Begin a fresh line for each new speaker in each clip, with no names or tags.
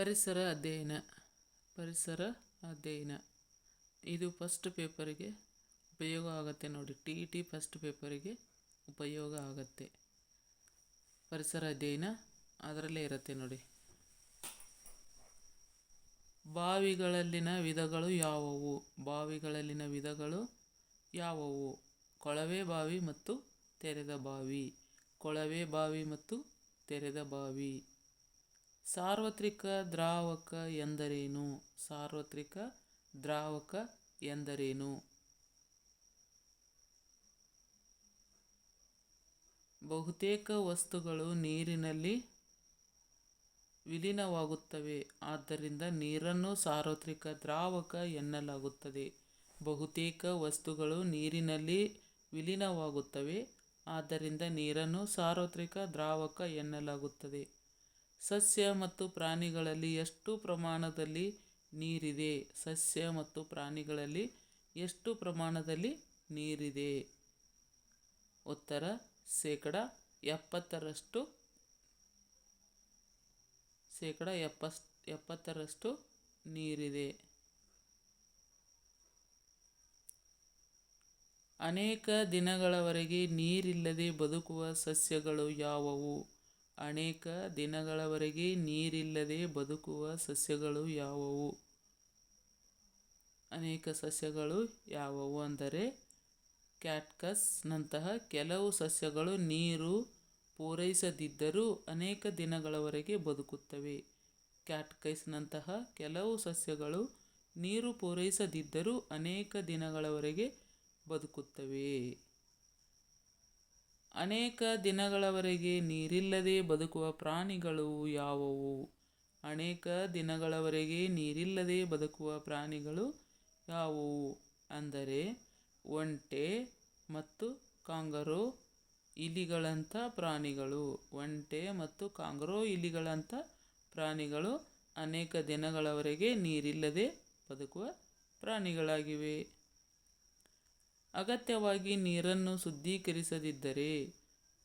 ಪರಿಸರ ಅಧ್ಯಯನ ಪರಿಸರ ಅಧ್ಯಯನ. ಇದು ಫಸ್ಟ್ ಪೇಪರಿಗೆ ಉಪಯೋಗ ಆಗುತ್ತೆ ನೋಡಿ. ಟಿ ಇ ಟಿ ಫಸ್ಟ್ ಪೇಪರಿಗೆ ಉಪಯೋಗ ಆಗುತ್ತೆ. ಪರಿಸರ ಅಧ್ಯಯನ ಅದರಲ್ಲೇ ಇರುತ್ತೆ ನೋಡಿ. ಬಾವಿಗಳಲ್ಲಿನ ವಿಧಗಳು ಯಾವುವು? ಬಾವಿಗಳಲ್ಲಿನ ವಿಧಗಳು ಯಾವುವು? ಕೊಳವೆ ಬಾವಿ ಮತ್ತು ತೆರೆದ ಬಾವಿ. ಕೊಳವೆ ಬಾವಿ ಮತ್ತು ತೆರೆದ ಬಾವಿ. ಸಾರ್ವತ್ರಿಕ ದ್ರಾವಕ ಎಂದರೇನು? ಸಾರ್ವತ್ರಿಕ ದ್ರಾವಕ ಎಂದರೇನು? ಬಹುತೇಕ ವಸ್ತುಗಳು ನೀರಿನಲ್ಲಿ ವಿಲೀನವಾಗುತ್ತವೆ, ಆದ್ದರಿಂದ ನೀರನ್ನು ಸಾರ್ವತ್ರಿಕ ದ್ರಾವಕ ಎನ್ನಲಾಗುತ್ತದೆ. ಬಹುತೇಕ ವಸ್ತುಗಳು ನೀರಿನಲ್ಲಿ ವಿಲೀನವಾಗುತ್ತವೆ, ಆದ್ದರಿಂದ ನೀರನ್ನು ಸಾರ್ವತ್ರಿಕ ದ್ರಾವಕ ಎನ್ನಲಾಗುತ್ತದೆ. ಸಸ್ಯ ಮತ್ತು ಪ್ರಾಣಿಗಳಲ್ಲಿ ಎಷ್ಟು ಪ್ರಮಾಣದಲ್ಲಿ ನೀರಿದೆ? ಸಸ್ಯ ಮತ್ತು ಪ್ರಾಣಿಗಳಲ್ಲಿ ಎಷ್ಟು ಪ್ರಮಾಣದಲ್ಲಿ ನೀರಿದೆ? ಉತ್ತರ, ಶೇಕಡ ಎಪ್ಪತ್ತರಷ್ಟು, ಶೇಕಡ ಎಪ್ಪಸ್, ಎಪ್ಪತ್ತರಷ್ಟು ನೀರಿದೆ. ಅನೇಕ ದಿನಗಳವರೆಗೆ ನೀರಿಲ್ಲದೆ ಬದುಕುವ ಸಸ್ಯಗಳು ಯಾವುವು? ಅನೇಕ ದಿನಗಳವರೆಗೆ ನೀರಿಲ್ಲದೆ ಬದುಕುವ ಸಸ್ಯಗಳು ಯಾವುವು? ಅನೇಕ ಸಸ್ಯಗಳು ಯಾವುವು ಅಂದರೆ ಕ್ಯಾಟ್ಕಸ್ನಂತಹ ಕೆಲವು ಸಸ್ಯಗಳು ನೀರು ಪೂರೈಸದಿದ್ದರೂ ಅನೇಕ ದಿನಗಳವರೆಗೆ ಬದುಕುತ್ತವೆ. ಕ್ಯಾಟ್ಕೈಸ್ನಂತಹ ಕೆಲವು ಸಸ್ಯಗಳು ನೀರು ಪೂರೈಸದಿದ್ದರೂ ಅನೇಕ ದಿನಗಳವರೆಗೆ ಬದುಕುತ್ತವೆ. ಅನೇಕ ದಿನಗಳವರೆಗೆ ನೀರಿಲ್ಲದೆ ಬದುಕುವ ಪ್ರಾಣಿಗಳು ಯಾವುವು? ಅನೇಕ ದಿನಗಳವರೆಗೆ ನೀರಿಲ್ಲದೆ ಬದುಕುವ ಪ್ರಾಣಿಗಳು ಯಾವುವು? ಅಂದರೆ ಒಂಟೆ ಮತ್ತು ಕಾಂಗರೋ ಇಲಿಗಳಂಥ ಪ್ರಾಣಿಗಳು. ಒಂಟೆ ಮತ್ತು ಕಾಂಗರೋ ಇಲಿಗಳಂಥ ಪ್ರಾಣಿಗಳು ಅನೇಕ ದಿನಗಳವರೆಗೆ ನೀರಿಲ್ಲದೆ ಬದುಕುವ ಪ್ರಾಣಿಗಳಾಗಿವೆ. ಅಗತ್ಯವಾಗಿ ನೀರನ್ನು ಶುದ್ಧೀಕರಿಸದಿದ್ದರೆ,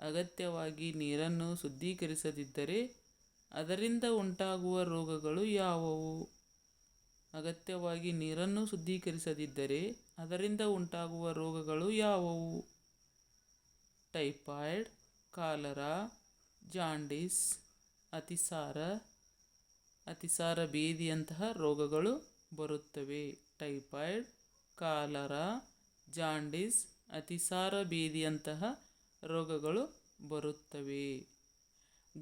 ಅಗತ್ಯವಾಗಿ ನೀರನ್ನು ಶುದ್ಧೀಕರಿಸದಿದ್ದರೆ ಅದರಿಂದ ಉಂಟಾಗುವ ರೋಗಗಳು ಯಾವುವು? ಅಗತ್ಯವಾಗಿ ನೀರನ್ನು ಶುದ್ಧೀಕರಿಸದಿದ್ದರೆ ಅದರಿಂದ ಉಂಟಾಗುವ ರೋಗಗಳು ಯಾವುವು? ಟೈಫಾಯ್ಡ್, ಕಾಲರಾ, ಜಾಂಡಿಸ್, ಅತಿಸಾರ ಅತಿಸಾರ ಬೇದಿಯಂತಹ ರೋಗಗಳು ಬರುತ್ತವೆ. ಟೈಫಾಯ್ಡ್, ಕಾಲರಾ ಜಾಂಡೀಸ್ ಅತಿಸಾರ ಬೀದಿಯಂತಹ ರೋಗಗಳು ಬರುತ್ತವೆ.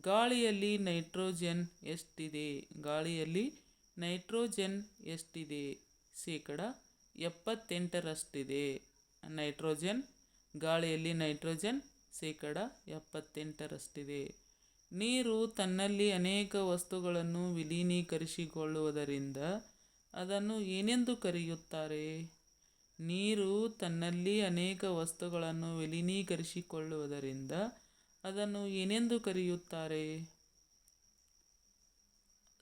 ಗಾಳಿಯಲ್ಲಿ ನೈಟ್ರೋಜನ್ ಎಷ್ಟಿದೆ? ಗಾಳಿಯಲ್ಲಿ ನೈಟ್ರೋಜನ್ ಎಷ್ಟಿದೆ? ಶೇಕಡ ಎಪ್ಪತ್ತೆಂಟರಷ್ಟಿದೆ. ನೈಟ್ರೋಜನ್, ಗಾಳಿಯಲ್ಲಿ ನೈಟ್ರೋಜನ್ ಶೇಕಡ ಎಪ್ಪತ್ತೆಂಟರಷ್ಟಿದೆ. ನೀರು ತನ್ನಲ್ಲಿ ಅನೇಕ ವಸ್ತುಗಳನ್ನು ವಿಲೀನೀಕರಿಸಿಕೊಳ್ಳುವುದರಿಂದ ಅದನ್ನು ಏನೆಂದು ಕರೆಯುತ್ತಾರೆ? ನೀರು ತನ್ನಲ್ಲಿ ಅನೇಕ ವಸ್ತುಗಳನ್ನು ವಿಲೀನೀಕರಿಸಿಕೊಳ್ಳುವುದರಿಂದ ಅದನ್ನು ಏನೆಂದು ಕರೆಯುತ್ತಾರೆ?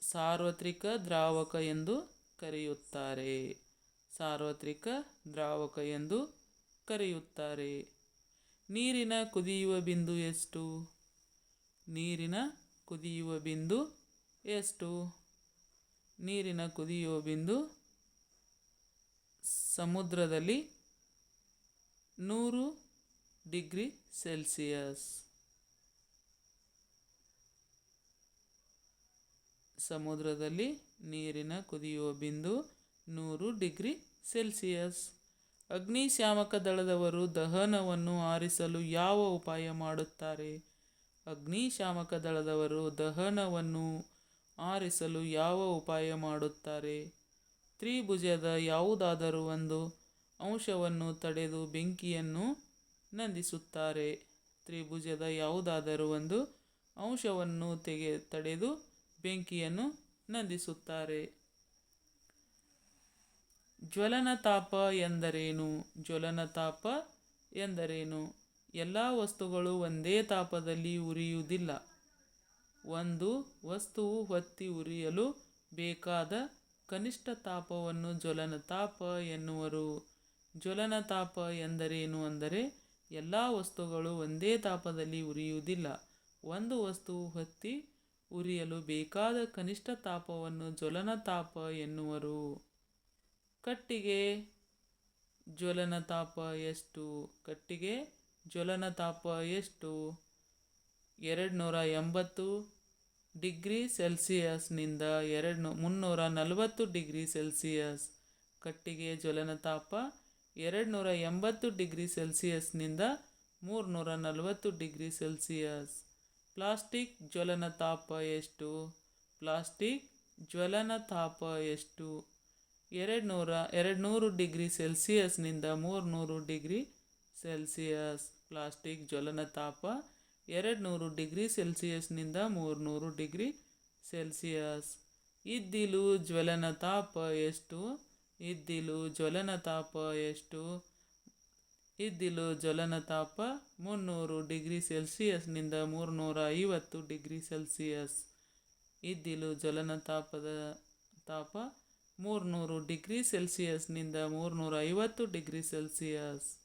ಸಾರ್ವತ್ರಿಕ ದ್ರಾವಕ ಎಂದು ಕರೆಯುತ್ತಾರೆ. ಸಾರ್ವತ್ರಿಕ ದ್ರಾವಕ ಎಂದು ಕರೆಯುತ್ತಾರೆ. ನೀರಿನ ಕುದಿಯುವ ಬಿಂದು ಎಷ್ಟು? ನೀರಿನ ಕುದಿಯುವ ಬಿಂದು ಎಷ್ಟು? ನೀರಿನ ಕುದಿಯುವ ಬಿಂದು ಸಮುದ್ರದಲ್ಲಿ ನೂರು ಡಿಗ್ರಿ ಸೆಲ್ಸಿಯಸ್. ಸಮುದ್ರದಲ್ಲಿ ನೀರಿನ ಕುದಿಯುವ ಬಿಂದು ನೂರು ಡಿಗ್ರಿ ಸೆಲ್ಸಿಯಸ್. ಅಗ್ನಿಶಾಮಕ ದಳದವರು ದಹನವನ್ನು ಆರಿಸಲು ಯಾವ ಉಪಾಯ ಮಾಡುತ್ತಾರೆ? ಅಗ್ನಿಶಾಮಕ ದಳದವರು ದಹನವನ್ನು ಆರಿಸಲು ಯಾವ ಉಪಾಯ ಮಾಡುತ್ತಾರೆ? ತ್ರಿಭುಜದ ಯಾವುದಾದರೂ ಒಂದು ಅಂಶವನ್ನು ತಡೆದು ಬೆಂಕಿಯನ್ನು ನಂದಿಸುತ್ತಾರೆ. ತ್ರಿಭುಜದ ಯಾವುದಾದರೂ ಒಂದು ಅಂಶವನ್ನು ತೆಗೆ, ತಡೆದು ಬೆಂಕಿಯನ್ನು ನಂದಿಸುತ್ತಾರೆ. ಜ್ವಲನತಾಪ ಎಂದರೇನು? ಜ್ವಲನತಾಪ ಎಂದರೇನು? ಎಲ್ಲ ವಸ್ತುಗಳು ಒಂದೇ ತಾಪದಲ್ಲಿ ಉರಿಯುವುದಿಲ್ಲ. ಒಂದು ವಸ್ತುವು ಹೊತ್ತಿ ಉರಿಯಲು ಬೇಕಾದ ಕನಿಷ್ಠ ತಾಪವನ್ನು ಜ್ವಲನ ತಾಪ ಎನ್ನುವರು. ಜ್ವಲನ ತಾಪ ಎಂದರೇನು ಅಂದರೆ ಎಲ್ಲ ವಸ್ತುಗಳು ಒಂದೇ ತಾಪದಲ್ಲಿ ಉರಿಯುವುದಿಲ್ಲ. ಒಂದು ವಸ್ತು ಹೊತ್ತಿ ಉರಿಯಲು ಬೇಕಾದ ಕನಿಷ್ಠ ತಾಪವನ್ನು ಜ್ವಲನ ತಾಪ ಎನ್ನುವರು. ಕಟ್ಟಿಗೆ ಜ್ವಲನ ತಾಪ ಎಷ್ಟು? ಕಟ್ಟಿಗೆ ಜ್ವಲನ ತಾಪ ಎಷ್ಟು? ಎರಡು ನೂರ ಎಂಬತ್ತು ಡಿಗ್ರಿ ಸೆಲ್ಸಿಯಸ್ನಿಂದ ಎರಡು ಮುನ್ನೂರ ನಲವತ್ತು ಡಿಗ್ರಿ ಸೆಲ್ಸಿಯಸ್ ಕಟ್ಟಿಗೆಯ ಜ್ವಲನ ತಾಪ ಎರಡು ನೂರ ಎಂಬತ್ತು ಡಿಗ್ರಿ ಸೆಲ್ಸಿಯಸ್ನಿಂದ ಮೂರುನೂರ ನಲವತ್ತು ಡಿಗ್ರಿ ಸೆಲ್ಸಿಯಸ್. ಪ್ಲಾಸ್ಟಿಕ್ ಜ್ವಲನ ತಾಪ ಎಷ್ಟು? ಪ್ಲಾಸ್ಟಿಕ್ ಜ್ವಲನ ತಾಪ ಎಷ್ಟು? ಎರಡು ನೂರ ಎರಡು ನೂರು ಡಿಗ್ರಿ ಸೆಲ್ಸಿಯಸ್ನಿಂದ ಮೂರುನೂರು ಡಿಗ್ರಿ ಸೆಲ್ಸಿಯಸ್. ಪ್ಲಾಸ್ಟಿಕ್ ಜ್ವಲನ ತಾಪ ಎರಡು ನೂರು ಡಿಗ್ರಿ ಸೆಲ್ಸಿಯಸ್ನಿಂದ ಮೂರುನೂರು ಡಿಗ್ರಿ ಸೆಲ್ಸಿಯಸ್. ಇದ್ದಿಲು ಜ್ವಲನ ತಾಪ ಎಷ್ಟು? ಇದ್ದಿಲು ಜ್ವಲನ ತಾಪ ಎಷ್ಟು? ಇದ್ದಿಲು ಜ್ವಲನ ತಾಪ ಮುನ್ನೂರು ಡಿಗ್ರಿ ಸೆಲ್ಸಿಯಸ್ನಿಂದ ಮೂರುನೂರ ಐವತ್ತು ಡಿಗ್ರಿ ಸೆಲ್ಸಿಯಸ್. ಇದ್ದಿಲು ಜ್ವಲನ ತಾಪದ ತಾಪ ಮೂರುನೂರು ಡಿಗ್ರಿ ಸೆಲ್ಸಿಯಸ್ನಿಂದ ಮೂರುನೂರ ಐವತ್ತು ಡಿಗ್ರಿ ಸೆಲ್ಸಿಯಸ್.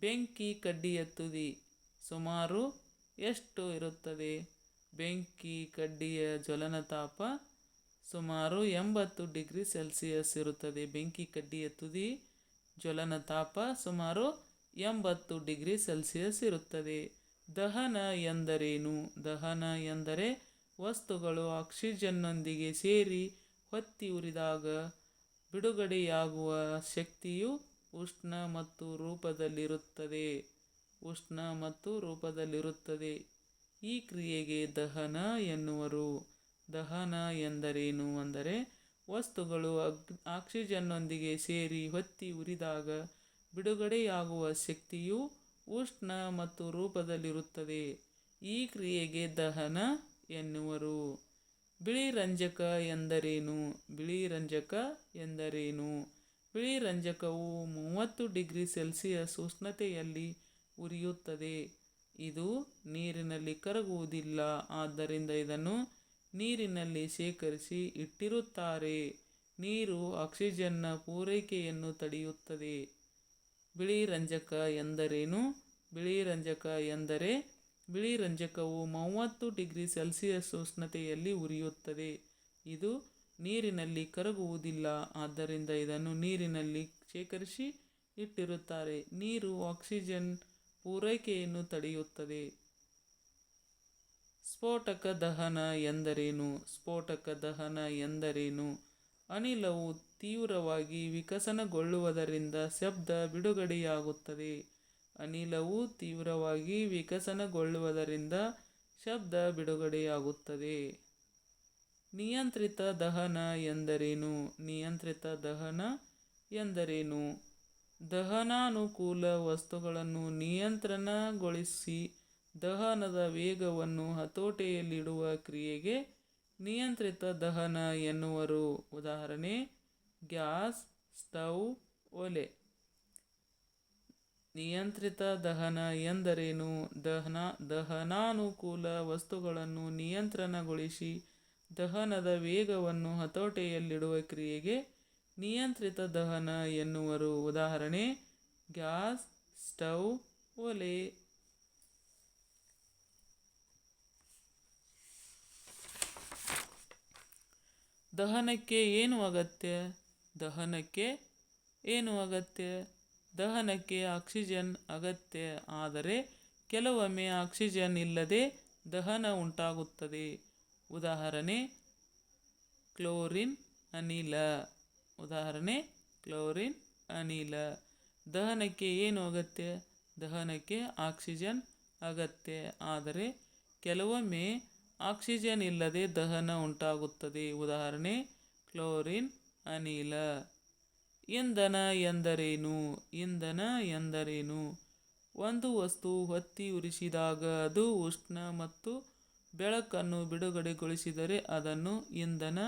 ಬೆಂಕಿ ಕಡ್ಡಿಯ ತುದಿ ಸುಮಾರು ಎಷ್ಟು ಇರುತ್ತದೆ? ಬೆಂಕಿ, ಕಡ್ಡಿಯ ಜ್ವಲನ ತಾಪ ಸುಮಾರು ಎಂಬತ್ತು ಡಿಗ್ರಿ ಸೆಲ್ಸಿಯಸ್ ಇರುತ್ತದೆ. ಬೆಂಕಿ, ಕಡ್ಡಿಯ ತುದಿ ಜ್ವಲನ ತಾಪ ಸುಮಾರು ಎಂಬತ್ತು ಡಿಗ್ರಿ ಸೆಲ್ಸಿಯಸ್ ಇರುತ್ತದೆ. ದಹನ ಎಂದರೇನು? ದಹನ ಎಂದರೆ ವಸ್ತುಗಳು ಆಕ್ಸಿಜನ್ನೊಂದಿಗೆ ಸೇರಿ ಹೊತ್ತಿ ಉರಿದಾಗ ಬಿಡುಗಡೆಯಾಗುವ ಶಕ್ತಿಯು ಉಷ್ಣ ಮತ್ತು ರೂಪದಲ್ಲಿರುತ್ತದೆ. ಉಷ್ಣ ಮತ್ತು ರೂಪದಲ್ಲಿರುತ್ತದೆ. ಈ ಕ್ರಿಯೆಗೆ ದಹನ ಎನ್ನುವರು. ದಹನ ಎಂದರೇನು? ಅಂದರೆ ವಸ್ತುಗಳು ಅಗ್ ಆಕ್ಸಿಜನ್ನೊಂದಿಗೆ ಸೇರಿ ಹೊತ್ತಿ ಉರಿದಾಗ ಬಿಡುಗಡೆಯಾಗುವ ಶಕ್ತಿಯು ಉಷ್ಣ ಮತ್ತು ರೂಪದಲ್ಲಿರುತ್ತದೆ. ಈ ಕ್ರಿಯೆಗೆ ದಹನ ಎನ್ನುವರು. ಬಿಳಿ ರಂಜಕ ಎಂದರೇನು? ಬಿಳಿ ರಂಜಕ ಎಂದರೇನು? ಬಿಳಿ ರಂಜಕವು ಮೂವತ್ತು ಡಿಗ್ರಿ ಸೆಲ್ಸಿಯಸ್ ಉಷ್ಣತೆಯಲ್ಲಿ ಉರಿಯುತ್ತದೆ. ಇದು ನೀರಿನಲ್ಲಿ ಕರಗುವುದಿಲ್ಲ. ಆದ್ದರಿಂದ ಇದನ್ನು ನೀರಿನಲ್ಲಿ ಶೇಖರಿಸಿ ಇಟ್ಟಿರುತ್ತಾರೆ. ನೀರು ಆಕ್ಸಿಜನ್ನ ಪೂರೈಕೆಯನ್ನು ತಡೆಯುತ್ತದೆ. ಬಿಳಿ ರಂಜಕ ಎಂದರೇನು? ಬಿಳಿ ರಂಜಕ ಎಂದರೆ ಬಿಳಿ ರಂಜಕವು ಮೂವತ್ತು ಡಿಗ್ರಿ ಸೆಲ್ಸಿಯಸ್ ಉಷ್ಣತೆಯಲ್ಲಿ ಉರಿಯುತ್ತದೆ. ಇದು ನೀರಿನಲ್ಲಿ ಕರಗುವುದಿಲ್ಲ. ಆದ್ದರಿಂದ ಇದನ್ನು ನೀರಿನಲ್ಲಿ ಶೇಖರಿಸಿ ಇಟ್ಟಿರುತ್ತಾರೆ. ನೀರು ಆಕ್ಸಿಜನ್ ಪೂರೈಕೆಯನ್ನು ತಡೆಯುತ್ತದೆ. ಸ್ಫೋಟಕ ದಹನ ಎಂದರೇನು? ಸ್ಫೋಟಕ ದಹನ ಎಂದರೇನು? ಅನಿಲವು ತೀವ್ರವಾಗಿ ವಿಕಸನಗೊಳ್ಳುವುದರಿಂದ ಶಬ್ದ ಬಿಡುಗಡೆಯಾಗುತ್ತದೆ. ಅನಿಲವು ತೀವ್ರವಾಗಿ ವಿಕಸನಗೊಳ್ಳುವುದರಿಂದ ಶಬ್ದ ಬಿಡುಗಡೆಯಾಗುತ್ತದೆ. ನಿಯಂತ್ರಿತ ದಹನ ಎಂದರೇನು? ನಿಯಂತ್ರಿತ ದಹನ ಎಂದರೇನು? ದಹನಾನುಕೂಲ ವಸ್ತುಗಳನ್ನು ನಿಯಂತ್ರಣಗೊಳಿಸಿ ದಹನದ ವೇಗವನ್ನು ಹತೋಟಿಯಲ್ಲಿಡುವ ಕ್ರಿಯೆಗೆ ನಿಯಂತ್ರಿತ ದಹನ ಎನ್ನುವರು. ಉದಾಹರಣೆ, ಗ್ಯಾಸ್, ಸ್ಟವ್, ಒಲೆ. ನಿಯಂತ್ರಿತ ದಹನ ಎಂದರೇನು? ದಹನ, ದಹನಾನುಕೂಲ ವಸ್ತುಗಳನ್ನು ನಿಯಂತ್ರಣಗೊಳಿಸಿ ದಹನದ ವೇಗವನ್ನು ಹತೋಟಿಯಲ್ಲಿಡುವ ಕ್ರಿಯೆಗೆ ನಿಯಂತ್ರಿತ ದಹನ ಎನ್ನುವರು. ಉದಾಹರಣೆ, ಗ್ಯಾಸ್, ಸ್ಟವ್, ಒಲೆ. ದಹನಕ್ಕೆ ಏನು ಅಗತ್ಯ? ದಹನಕ್ಕೆ ಏನು ಅಗತ್ಯ? ದಹನಕ್ಕೆ ಆಕ್ಸಿಜನ್ ಅಗತ್ಯ. ಆದರೆ ಕೆಲವೊಮ್ಮೆ ಆಕ್ಸಿಜನ್ ಇಲ್ಲದೆ ದಹನ ಉಂಟಾಗುತ್ತದೆ. ಉದಾಹರಣೆ, ಕ್ಲೋರಿನ್ ಅನಿಲ. ಉದಾಹರಣೆ, ಕ್ಲೋರಿನ್, ಅನಿಲ. ದಹನಕ್ಕೆ ಏನು ಅಗತ್ಯ? ದಹನಕ್ಕೆ ಆಕ್ಸಿಜನ್ ಅಗತ್ಯ. ಆದರೆ ಕೆಲವೊಮ್ಮೆ ಆಕ್ಸಿಜನ್ ಇಲ್ಲದೆ ದಹನ ಉಂಟಾಗುತ್ತದೆ. ಉದಾಹರಣೆ, ಕ್ಲೋರಿನ್, ಅನಿಲ. ಇಂಧನ ಎಂದರೇನು? ಇಂಧನ ಎಂದರೇನು? ಒಂದು ವಸ್ತು ಹೊತ್ತಿ ಉರಿಸಿದಾಗ ಅದು ಉಷ್ಣ ಮತ್ತು ಬೆಳಕನ್ನು ಬಿಡುಗಡೆಗೊಳಿಸಿದರೆ ಅದನ್ನು ಇಂಧನ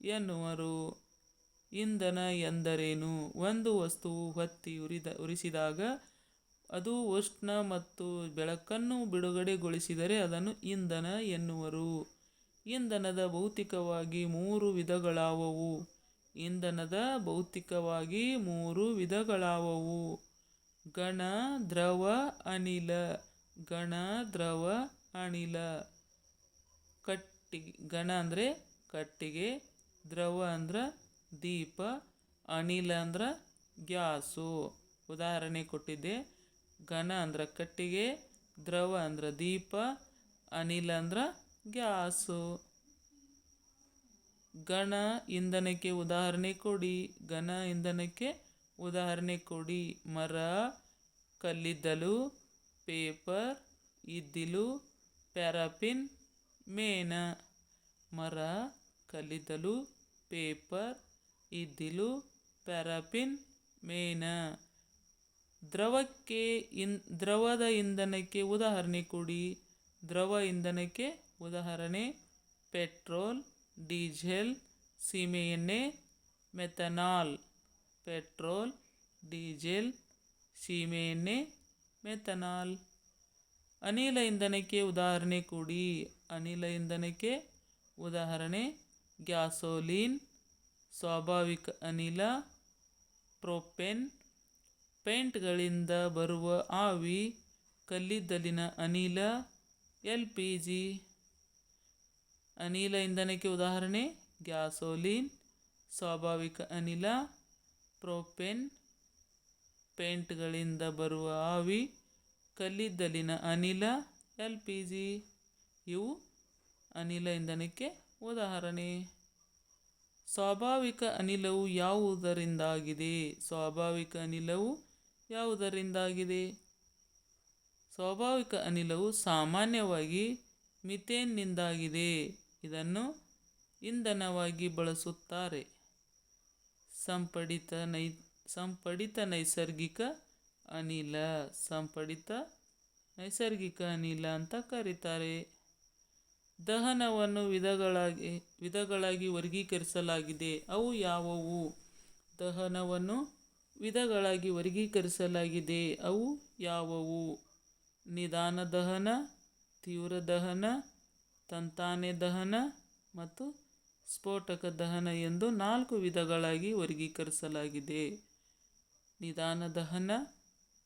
ಎನ್ನುವರು. ಇಂಧನ ಎಂದರೇನು? ಒಂದು ವಸ್ತುವು ಹೊತ್ತಿ ಉರಿದ, ಉರಿಸಿದಾಗ ಅದು ಉಷ್ಣ ಮತ್ತು ಬೆಳಕನ್ನು ಬಿಡುಗಡೆಗೊಳಿಸಿದರೆ ಅದನ್ನು ಇಂಧನ ಎನ್ನುವರು. ಇಂಧನದ ಭೌತಿಕವಾಗಿ ಮೂರು ವಿಧಗಳಾವವು. ಇಂಧನದ ಭೌತಿಕವಾಗಿ ಮೂರು ವಿಧಗಳಾವವು. ಗಣ ದ್ರವ, ಅನಿಲ. ಗಣ ದ್ರವ, ಅನಿಲ. ಕಟ್ಟಿ ಗಣ ಅಂದರೆ ಕಟ್ಟಿಗೆ, ದ್ರವ ಅಂದ್ರೆ ದೀಪ, ಅನಿಲ ಅಂದ್ರೆ ಗ್ಯಾಸು. ಉದಾಹರಣೆ ಕೊಟ್ಟಿದ್ದೆ. ಘನ ಅಂದ್ರೆ ಕಟ್ಟಿಗೆ, ದ್ರವ ಅಂದ್ರೆ ದೀಪ, ಅನಿಲ ಅಂದ್ರೆ ಗ್ಯಾಸು. ಘನ ಇಂಧನಕ್ಕೆ ಉದಾಹರಣೆ ಕೊಡಿ. ಘನ ಇಂಧನಕ್ಕೆ ಉದಾಹರಣೆ ಕೊಡಿ. ಮರ, ಕಲ್ಲಿದ್ದಲು, ಪೇಪರ್, ಇದ್ದಿಲು ಪ್ಯಾರಾಪಿನ್ ಮೇಣ ಮರ, ಕಲ್ಲಿದ್ದಲು, ಪೇಪರ್ ಇದ್ದಿಲು ಪ್ಯಾರಾಪಿನ್ ಮೇನ. ದ್ರವಕ್ಕೆ ಇನ್, ದ್ರವದ ಇಂಧನಕ್ಕೆ ಉದಾಹರಣೆ ಕೊಡಿ. ದ್ರವ ಇಂಧನಕ್ಕೆ ಉದಾಹರಣೆ, ಪೆಟ್ರೋಲ್, ಡೀಸೆಲ್ ಸೀಮೆ ಎಣ್ಣೆ ಮೆಥನಾಲ್. ಪೆಟ್ರೋಲ್, ಡೀಸೆಲ್ ಸೀಮೆ ಎಣ್ಣೆ ಮೆಥನಾಲ್. ಅನಿಲ ಇಂಧನಕ್ಕೆ ಉದಾಹರಣೆ ಕೊಡಿ. ಅನಿಲ ಇಂಧನಕ್ಕೆ ಉದಾಹರಣೆ, ಗ್ಯಾಸೋಲಿನ್ ಸ್ವಾಭಾವಿಕ ಅನಿಲ, ಪ್ರೋಪೆನ್ ಪೇಂಟ್ಗಳಿಂದ ಬರುವ ಆವಿ ಕಲ್ಲಿದ್ದಲಿನ ಅನಿಲ ಎಲ್ ಪಿ ಜಿ ಅನಿಲ ಇಂಧನಕ್ಕೆ ಉದಾಹರಣೆ, ಗ್ಯಾಸೋಲಿನ್, ಸ್ವಾಭಾವಿಕ ಅನಿಲ, ಪ್ರೋಪೆನ್ ಪೇಂಟ್ಗಳಿಂದ ಬರುವ ಆವಿ ಕಲ್ಲಿದ್ದಲಿನ ಅನಿಲ ಎಲ್ ಪಿ ಜಿ ಇವು ಅನಿಲ ಇಂಧನಕ್ಕೆ ಉದಾಹರಣೆ. ಸ್ವಾಭಾವಿಕ ಅನಿಲವು ಯಾವುದರಿಂದಾಗಿದೆ? ಸ್ವಾಭಾವಿಕ ಅನಿಲವು ಯಾವುದರಿಂದಾಗಿದೆ? ಸ್ವಾಭಾವಿಕ ಅನಿಲವು ಸಾಮಾನ್ಯವಾಗಿ ಮಿಥೇನ್ನಿಂದಾಗಿದೆ. ಇದನ್ನು ಇಂಧನವಾಗಿ ಬಳಸುತ್ತಾರೆ. ಸಂಪಡಿತ ನೈ, ಸಂಪಡಿತ ನೈಸರ್ಗಿಕ ಅನಿಲ, ಸಂಪಡಿತ ನೈಸರ್ಗಿಕ ಅನಿಲ ಅಂತ ಕರೀತಾರೆ. ದಹನವನ್ನು ವಿಧಗಳಾಗಿ ವಿಧಗಳಾಗಿ ವರ್ಗೀಕರಿಸಲಾಗಿದೆ. ಅವು ಯಾವುವು? ದಹನವನ್ನು ವಿಧಗಳಾಗಿ ವರ್ಗೀಕರಿಸಲಾಗಿದೆ. ಅವು ಯಾವುವು? ನಿಧಾನ ದಹನ, ತೀವ್ರ ದಹನ, ತಂತಾನೆ ದಹನ ಮತ್ತು ಸ್ಫೋಟಕ ದಹನ ಎಂದು ನಾಲ್ಕು ವಿಧಗಳಾಗಿ ವರ್ಗೀಕರಿಸಲಾಗಿದೆ. ನಿಧಾನ ದಹನ,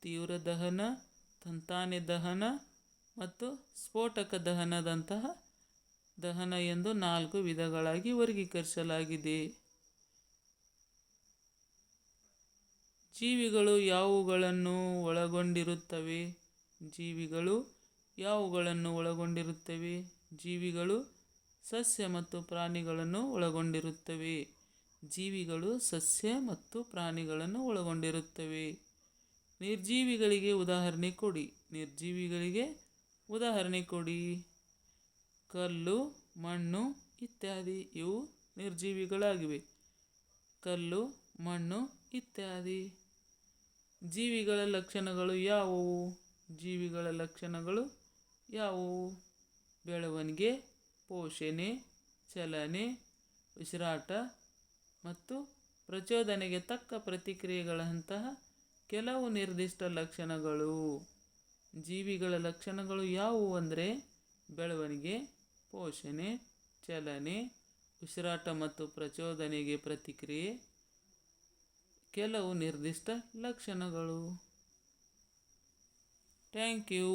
ತೀವ್ರ ದಹನ, ತಂತಾನೆ ದಹನ ಮತ್ತು ಸ್ಫೋಟಕ ದಹನದಂತಹ ದಹನ ಎಂದು ನಾಲ್ಕು ವಿಧಗಳಾಗಿ ವರ್ಗೀಕರಿಸಲಾಗಿದೆ. ಜೀವಿಗಳು ಯಾವುಗಳನ್ನು ಒಳಗೊಂಡಿರುತ್ತವೆ? ಜೀವಿಗಳು ಯಾವುಗಳನ್ನು ಒಳಗೊಂಡಿರುತ್ತವೆ? ಜೀವಿಗಳು ಸಸ್ಯ ಮತ್ತು ಪ್ರಾಣಿಗಳನ್ನು ಒಳಗೊಂಡಿರುತ್ತವೆ. ಜೀವಿಗಳು ಸಸ್ಯ ಮತ್ತು ಪ್ರಾಣಿಗಳನ್ನು ಒಳಗೊಂಡಿರುತ್ತವೆ. ನಿರ್ಜೀವಿಗಳಿಗೆ ಉದಾಹರಣೆ ಕೊಡಿ. ನಿರ್ಜೀವಿಗಳಿಗೆ ಉದಾಹರಣೆ ಕೊಡಿ. ಕಲ್ಲು, ಮಣ್ಣು ಇತ್ಯಾದಿ ಇವು ನಿರ್ಜೀವಿಗಳಾಗಿವೆ. ಕಲ್ಲು, ಮಣ್ಣು ಇತ್ಯಾದಿ. ಜೀವಿಗಳ ಲಕ್ಷಣಗಳು ಯಾವುವು? ಜೀವಿಗಳ ಲಕ್ಷಣಗಳು ಯಾವುವು? ಬೆಳವಣಿಗೆ, ಪೋಷಣೆ, ಚಲನೆ, ಉಸಿರಾಟ ಮತ್ತು ಪ್ರಚೋದನೆಗೆ ತಕ್ಕ ಪ್ರತಿಕ್ರಿಯೆಗಳಂತಹ ಕೆಲವು ನಿರ್ದಿಷ್ಟ ಲಕ್ಷಣಗಳು. ಜೀವಿಗಳ ಲಕ್ಷಣಗಳು ಯಾವುವು ಅಂದರೆ ಬೆಳವಣಿಗೆ ಪೋಷಣೆ ಚಲನೆ ಉಸಿರಾಟ ಮತ್ತು ಪ್ರಚೋದನೆಗೆ ಪ್ರತಿಕ್ರಿಯೆ. ಕೆಲವು ನಿರ್ದಿಷ್ಟ ಲಕ್ಷಣಗಳು. Thank you.